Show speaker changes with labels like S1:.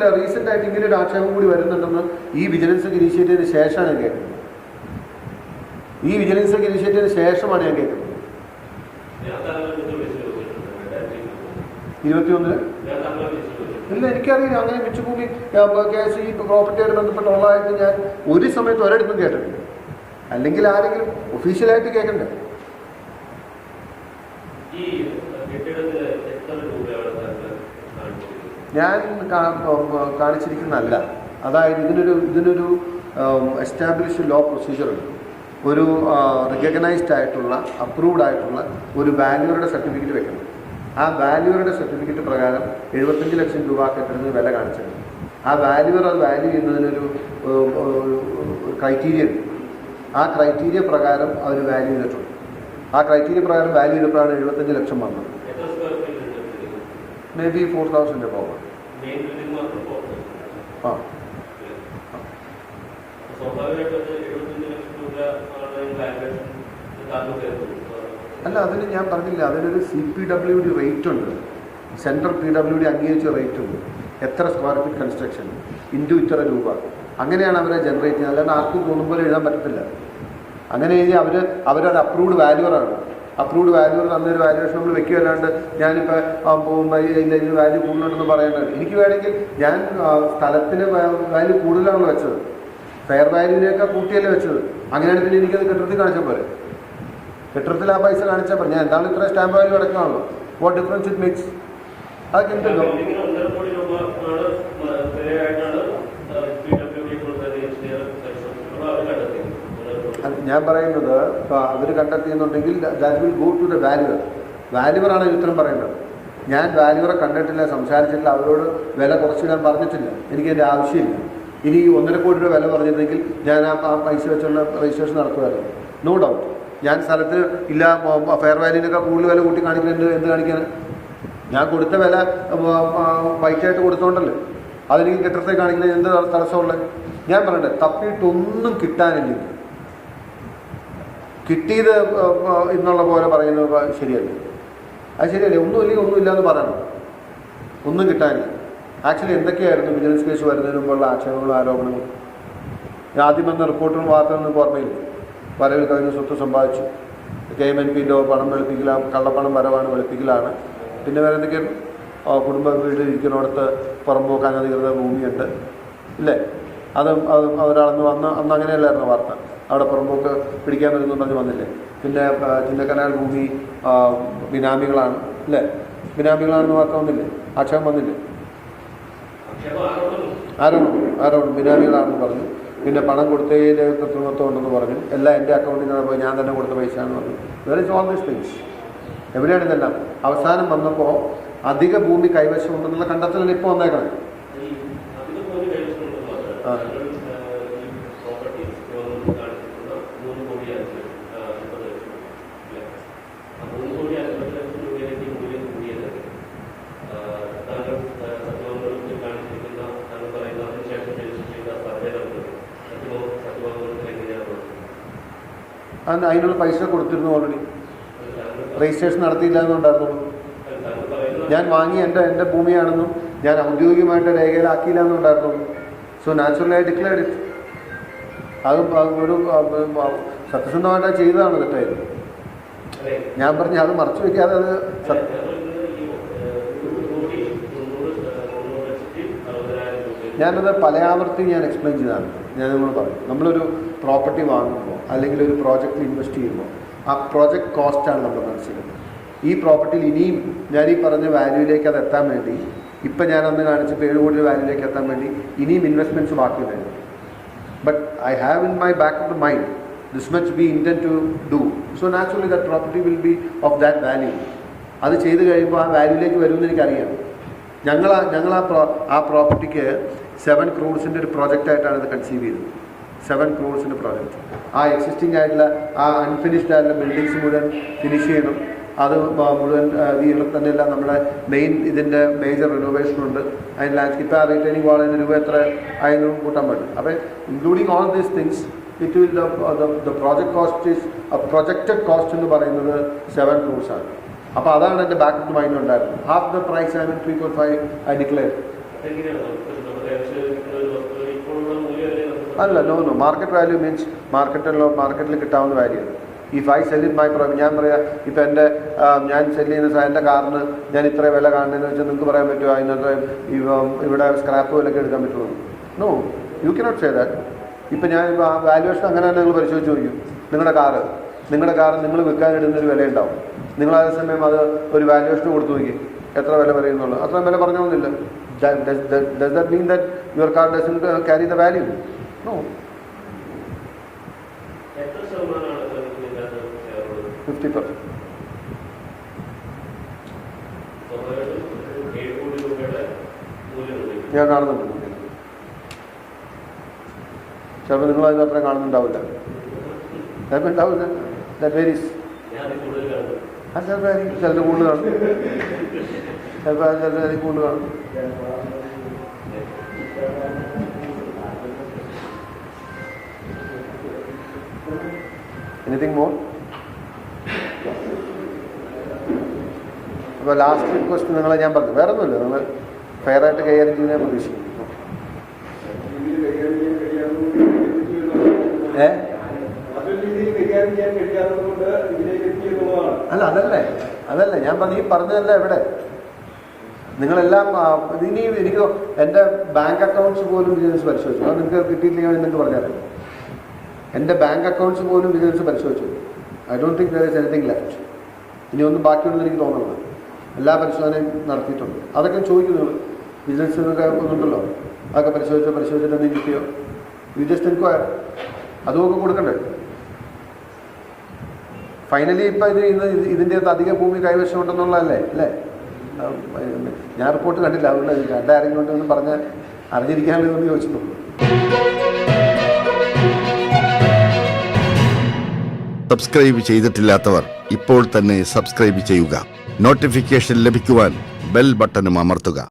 S1: കേട്ടിട്ടില്ല റീസെന്റ് ആയിട്ട് ഇങ്ങനെ ഒരു ആക്ഷേപം കൂടി വരുന്നുണ്ടെന്ന് ഈ വിജിലൻസ് ഇനീഷ്യേറ്റീവിന് ശേഷമാണ് ഞാൻ കേൾക്കുന്നത് ഈ വിജിലൻസ് ഇനീഷ്യേറ്റീവിന് ശേഷമാണ് ഞാൻ കേൾക്കുന്നത്
S2: ഇരുപത്തിയൊന്നിൽ?
S1: ഇല്ല എനിക്കറിയില്ല. അങ്ങനെ മിച്ചുഭൂമി കേസ് ഈ പ്രോപ്പർട്ടിയായിട്ട് ബന്ധപ്പെട്ടുള്ളതായിട്ട് ഞാൻ ഒരു സമയത്ത് ഒരിടത്തും കേട്ടിട്ടില്ല. അല്ലെങ്കിൽ ആരെങ്കിലും ഒഫീഷ്യലായിട്ട് കേൾക്കണ്ടേ ഞാൻ കാണിച്ചിരിക്കുന്നതല്ല. അതായത് ഇതിനൊരു ഇതിനൊരു എസ്റ്റാബ്ലിഷ്ഡ് ലോ പ്രൊസീജിയർ ഉണ്ട്. ഒരു റിക്കഗ്നൈസ്ഡ് ആയിട്ടുള്ള അപ്രൂവ്ഡ് ആയിട്ടുള്ള ഒരു വാല്യൂറുടെ സർട്ടിഫിക്കറ്റ് വെക്കണം. ആ വാല്യൂറുടെ സർട്ടിഫിക്കറ്റ് പ്രകാരം എഴുപത്തഞ്ച് ലക്ഷം രൂപ കെട്ടിടത്തിന് വില കാണിച്ചത് ആ വാല്യൂർ അത് വാല്യൂ ചെയ്യുന്നതിനൊരു ക്രൈറ്റീരിയ ഉണ്ട്. ആ ക്രൈറ്റീരിയ പ്രകാരം അവർ വാല്യൂ ചെയ്തിട്ടുണ്ട്. ആ ക്രൈറ്റീരിയ പ്രകാരം വാല്യൂ ചെയ്തപ്പോഴാണ് എഴുപത്തഞ്ച് ലക്ഷം വന്നത്. മേ ബി ഫോർ തൗസൻഡ്
S2: പോകുന്നത്
S1: ആ. അല്ല അതിന് ഞാൻ പറഞ്ഞില്ല. അതിനൊരു C P W D rate ഉണ്ട്. സെൻട്രൽ പി ഡബ്ല്യു ഡി അംഗീകരിച്ച റേറ്റ് ഉണ്ട്. എത്ര സ്ക്വയർ ഫീറ്റ് കൺസ്ട്രക്ഷൻ ഇന്റു ഇത്ര രൂപ. അങ്ങനെയാണ് അവരെ ജനറേറ്റ് ചെയ്യുന്നത്. അല്ലാണ്ട് ആർക്കും തോന്നുമ്പോൾ എഴുതാൻ പറ്റത്തില്ല. അങ്ങനെ എഴുതി അവർ അവരുടെ അപ്രൂവ്ഡ് വാല്യൂറാണ് അപ്രൂവ്ഡ് വാല്യൂർ തന്നൊരു വാല്യൂവേഷൻ നമ്മൾ വെക്കുകയല്ലാണ്ട് ഞാനിപ്പോൾ ഇതിന് വാല്യൂ കൂടുതലുണ്ടെന്ന് പറയേണ്ടത് എനിക്ക് വേണമെങ്കിൽ ഞാൻ സ്ഥലത്തിന് വാല്യൂ കൂടുതലാണല്ലോ വെച്ചത്. ഫെയർ വാല്യൂവിനെയൊക്കെ കൂട്ടിയല്ലേ വെച്ചത്. അങ്ങനെയാണ് പിന്നെ എനിക്കത് കെട്ടിടത്തിൽ കാണിച്ചാൽ പോരെ. കെട്ടിടത്തിൽ ആ പൈസ കാണിച്ചാൽ പോരെ. ഞാൻ എന്താണ് ഇത്ര സ്റ്റാമ്പ് വാല്യൂ അടക്കമാണല്ലോ വാട്ട് ഡിഫറൻസ് ഇറ്റ് മേക്സ് അതൊക്കെ ഉണ്ടല്ലോ
S2: ബിൽഡിങ്ങിന് ഒന്നര കോടി രൂപ ആണ് വിലയായിട്ടാണ് പി ഡബ്ല്യു ഡി കൊടുത്തത് എഞ്ചിനീയർ അവർ കണ്ടെത്തിയത് ഒന്നര കോടി
S1: അത് ഞാൻ പറയുന്നത് അവർ കണ്ടെത്തിയെന്നുണ്ടെങ്കിൽ that will go to the valuer വാല്യൂവറാണ് ഉത്തരം പറയേണ്ടത്. ഞാൻ വാല്യുവറെ കണ്ടിട്ടില്ല സംസാരിച്ചിട്ടില്ല അവരോട് വില കുറച്ച് ഞാൻ പറഞ്ഞിട്ടില്ല. എനിക്ക് എന്റെ ആവശ്യമില്ല. ഇനി ഒന്നര കോടി രൂപ വില പറഞ്ഞിരുന്നെങ്കിൽ ഞാൻ ആ പൈസ വെച്ചുള്ള രജിസ്ട്രേഷൻ നടത്തുമായിരുന്നു. നോ ഡൗട്ട് ഞാൻ സ്ഥലത്തിന് ഇല്ല ഫെയർ വാല്യൂനൊക്കെ കൂടുതൽ വില കൂട്ടി കാണിക്കുന്നത് എന്ത് കാണിക്കാൻ ഞാൻ കൊടുത്ത വില വൈറ്റായിട്ട് കൊടുത്തോണ്ടല്ലേ. അതെനിക്ക് കെട്ടിടത്തെ കാണിക്കുന്നത് എന്ത് തടസ്സമുള്ളത് ഞാൻ പറയണ്ടേ തപ്പിയിട്ടൊന്നും കിട്ടാനില്ലെങ്കിൽ കിട്ടിയത് എന്നുള്ള പോലെ പറയുന്നത് ശരിയല്ല? അത് ശരിയല്ലേ? ഒന്നുമില്ലെങ്കിൽ ഒന്നുമില്ല എന്ന് പറയണം. ഒന്നും കിട്ടാനില്ല. ആക്ച്വലി എന്തൊക്കെയായിരുന്നു വിജിലൻസ് കേസ് വരുന്നതിന് മുമ്പുള്ള ആക്ഷേപങ്ങളും ആരോപണങ്ങളും? ആദ്യം വന്ന റിപ്പോർട്ടും വാർത്തകളൊന്നും ഓർമ്മയില്ല. വരവിൽ കഴിഞ്ഞ സ്വത്ത് സമ്പാദിച്ചു. കെ എം എൻ പിന്റെ പണം വെളുപ്പിക്കലാണ് കള്ളപ്പണം വരവാണ് വെളുപ്പിക്കലാണ്. പിന്നെ വേറെ എന്തൊക്കെയാണ് കുടുംബ വീട് ഇരിക്കുന്നിടത്ത് പുറമ്പോക്കാൻ അധികൃത ഭൂമിയുണ്ട്. ഇല്ലേ? അതും അതും ഒരാളന്ന് വന്ന് അന്ന് അങ്ങനെയല്ലായിരുന്നു വാർത്ത. അവിടെ പുറമ്പോക്ക് പിടിക്കാൻ വരുന്നു പറഞ്ഞ് വന്നില്ലേ? പിന്നെ ചിന്നക്കനാൽ ഭൂമി ബിനാമികളാണ് അല്ലേ? ബിനാമികളാണെന്ന് വാർത്ത വന്നില്ലേ? ആക്ഷേപം വന്നില്ലേ? ആരോണം? ആരോണം? ബിനാമികളാണെന്ന് പറഞ്ഞു. പിന്നെ പണം കൊടുത്തതിൽ കൃത്രിമത്വം ഉണ്ടെന്ന് പറഞ്ഞു. എല്ലാം എന്റെ അക്കൗണ്ടിൽ നിന്നാണ് പോയി ഞാൻ തന്നെ കൊടുത്ത പൈസ എന്ന് പറഞ്ഞു. Where is all these things എവിടെയാണ് ഇതെല്ലാം? അവസാനം വന്നപ്പോൾ അധിക ഭൂമി കൈവശമുണ്ടെന്നുള്ള കണ്ടെത്തലാണ് ഇപ്പോൾ വന്നേക്കണം? ആ. അതിന് അതിനുള്ള പൈസ കൊടുത്തിരുന്നു ഓൾറെഡി രജിസ്ട്രേഷൻ നടത്തിയില്ല എന്നുണ്ടായിരുന്നുള്ളൂ ഞാൻ വാങ്ങി എന്റെ എന്റെ ഭൂമിയാണെന്നും ഞാൻ ഔദ്യോഗികമായിട്ട് രേഖയിലാക്കിയില്ല എന്നുണ്ടായിരുന്നുള്ളൂ so naturally I declared it അത് ഒരു സത്യസന്ധമായിട്ട് ചെയ്തതാണ്
S2: തെറ്റായിരുന്നു
S1: ഞാൻ പറഞ്ഞു അത് മറച്ചു വെക്കാതെ അത് ഞാനത് പലയാവർത്തി ഞാൻ എക്സ്പ്ലെയിൻ ചെയ്തതാണ് ഞാൻ നമ്മൾ പറയും. നമ്മളൊരു പ്രോപ്പർട്ടി വാങ്ങുമ്പോൾ അല്ലെങ്കിൽ ഒരു പ്രോജക്റ്റിൽ ഇൻവെസ്റ്റ് ചെയ്യുമ്പോൾ ആ പ്രോജക്റ്റ് കോസ്റ്റാണ് നമ്മൾ മനസ്സിലാക്കുന്നത്. ഈ പ്രോപ്പർട്ടിയിൽ ഇനിയും ഞാൻ ഈ പറഞ്ഞ വാല്യൂയിലേക്ക് അത് എത്താൻ വേണ്ടി ഇപ്പം ഞാൻ അന്ന് കാണിച്ചപ്പോൾ ഏഴ് കോടി വാല്യൂയിലേക്ക് എത്താൻ വേണ്ടി ഇനിയും investments ബാക്കിയുണ്ടായിരുന്നു but I have in my back of the mind this much be intend to do so naturally that property will be of that value അത് ചെയ്ത് കഴിയുമ്പോൾ ആ വാല്യൂയിലേക്ക് വരുമെന്ന് എനിക്കറിയാം. ഞങ്ങൾ ഞങ്ങൾ ആ പ്രോ ആ പ്രോപ്പർട്ടിക്ക് സെവൻ ക്രോഡ്സിന്റെ ഒരു പ്രോജക്റ്റായിട്ടാണ് ഇത് കൺസീവ് ചെയ്തത്. സെവൻ ക്രോഡ്സിന്റെ പ്രോജക്റ്റ് ആ എക്സിസ്റ്റിംഗ് ആയിട്ടുള്ള ആ അൺഫിനിഷ്ഡ് ആയിട്ടുള്ള ബിൽഡിങ്സ് മുഴുവൻ ഫിനിഷ് ചെയ്യണം. അത് മുഴുവൻ വീട്ടിൽ തന്നെയല്ല നമ്മുടെ മെയിൻ ഇതിന്റെ മേജർ റിനോവേഷൻ ഉണ്ട്. അതിന് ലാൻഡ്സ്കേപ്പ് ആ റിട്ടേണിംഗ് വാളിന് രൂപ എത്ര ആയെന്നും കൂട്ടാൻ പറ്റും. അപ്പോൾ including all these things it will the project cost is projected cost എന്ന് പറയുന്നത് സെവൻ ആണ്. അപ്പോൾ അതാണ് എന്റെ ബാക്ക് ഓഫ് മൈൻഡ് ഉണ്ടായിരുന്നത്. Half the price I mean three point five I declare അല്ല no no market value means മാർക്കറ്റിലോ മാർക്കറ്റിൽ കിട്ടാവുന്ന വാല്യൂ ഈ ഫൈവ് ഇൻ മൈ പ്രോബ്ലം ഞാൻ പറയാം ഇപ്പം എന്റെ ഞാൻ സെല്ല് ചെയ്യുന്ന എന്റെ കാറിന് ഞാൻ ഇത്ര വില കാണുന്നതെന്ന് വെച്ചാൽ നിങ്ങൾക്ക് പറയാൻ പറ്റുമോ? അതിനകത്ത് ഇവ- ഇവിടെ സ്ക്രാപ്പ് വിലക്ക് എടുക്കാൻ പറ്റുമോ? No you cannot say that ഇപ്പം ഞാൻ വാല്യുവേഷൻ അങ്ങനെ തന്നെ നിങ്ങൾ പരിശോധിച്ച് നോക്കും നിങ്ങളുടെ കാറ് നിങ്ങളുടെ കാറ് നിങ്ങൾ വിൽക്കാനിടുന്നൊരു വില ഉണ്ടാവും നിങ്ങൾ അതേ സമയം അത് ഒരു വാല്യുവേഷൻ കൊടുത്തു നോക്കി. എത്ര വില പറയുന്നുള്ളൂ അത്രയും വില പറഞ്ഞൊന്നുമില്ല. Does that mean that your car doesn't carry the value no fifty
S2: percent
S1: ഞാൻ കാണുന്നുണ്ട് ചിലപ്പോൾ നിങ്ങൾ അതിന് അത്രയും കാണുന്നുണ്ടാവില്ല ചിലപ്പോൾ ഉണ്ടാവില്ല ദാറ്റ് വേരീസ്
S2: ഞാൻ അതിൽ കൂടുതൽ
S1: ആയിരിക്കും ചിലർ കൂടുതൽ കാണും ചിലപ്പോൾ ആ ആയിരിക്കും കൂടുതൽ കാണും എനിത്തിങ് മോർ അപ്പോൾ ലാസ്റ്റ് റിക്വസ്റ്റ് നിങ്ങളെ ഞാൻ പറഞ്ഞു. വേറെ ഒന്നുമില്ല നിങ്ങൾ ഫെയർ ആയിട്ട് കൈകാര്യം ചെയ്യുന്ന പ്രതീക്ഷിക്കുന്നു. ഏ? അല്ല അതല്ലേ അതല്ലേ ഞാൻ പറഞ്ഞു പറഞ്ഞതല്ല എവിടെ നിങ്ങളെല്ലാം ഇനി എനിക്ക് എന്റെ ബാങ്ക് അക്കൗണ്ട്സ് പോലും ബിസിനസ് പരിശോധിച്ചു. അത് നിങ്ങൾക്ക് കിട്ടിയില്ലെങ്കിൽ നിങ്ങൾക്ക് പറഞ്ഞാൽ എന്റെ ബാങ്ക് അക്കൗണ്ട്സ് പോലും ബിസിനസ് പരിശോധിച്ചു. I don't think there is anything left. ഇനി ഒന്നും ബാക്കിയുണ്ടെന്ന് എനിക്ക് തോന്നുന്നത് എല്ലാ പരിശോധനയും നടത്തിയിട്ടുണ്ട്. അതൊക്കെ ചോദിക്കുന്നു. ഒക്കെ ഒന്നുണ്ടല്ലോ? അതൊക്കെ പരിശോധിച്ചോ പരിശോധിച്ചിട്ട് എന്തെങ്കിലും കിട്ടിയോ? യു ജസ്റ്റ് എൻക്വയർ അതുമൊക്കെ കൊടുക്കണ്ടേ? ഫൈനലി ഇപ്പം ഇത് ഇന്ന് അകത്ത് അധിക ഭൂമി കൈവശം ഉണ്ടെന്നുള്ളതല്ലേ? അല്ലേ? ഞാൻ റിപ്പോർട്ട് കണ്ടില്ല. അതുകൊണ്ട് രണ്ടാരെങ്കിലും കൊണ്ട് എന്ന് പറഞ്ഞ് അറിഞ്ഞിരിക്കാനുള്ള ഒന്ന് ചോദിച്ചിട്ടുള്ളൂ
S3: സബ്സ്ക്രൈബ് ചെയ്തിട്ടില്ലാത്തവർ ഇപ്പോൾ തന്നെ സബ്സ്ക്രൈബ് ചെയ്യുക. നോട്ടിഫിക്കേഷൻ ലഭിക്കുവാൻ ബെൽ ബട്ടണും അമർത്തുക.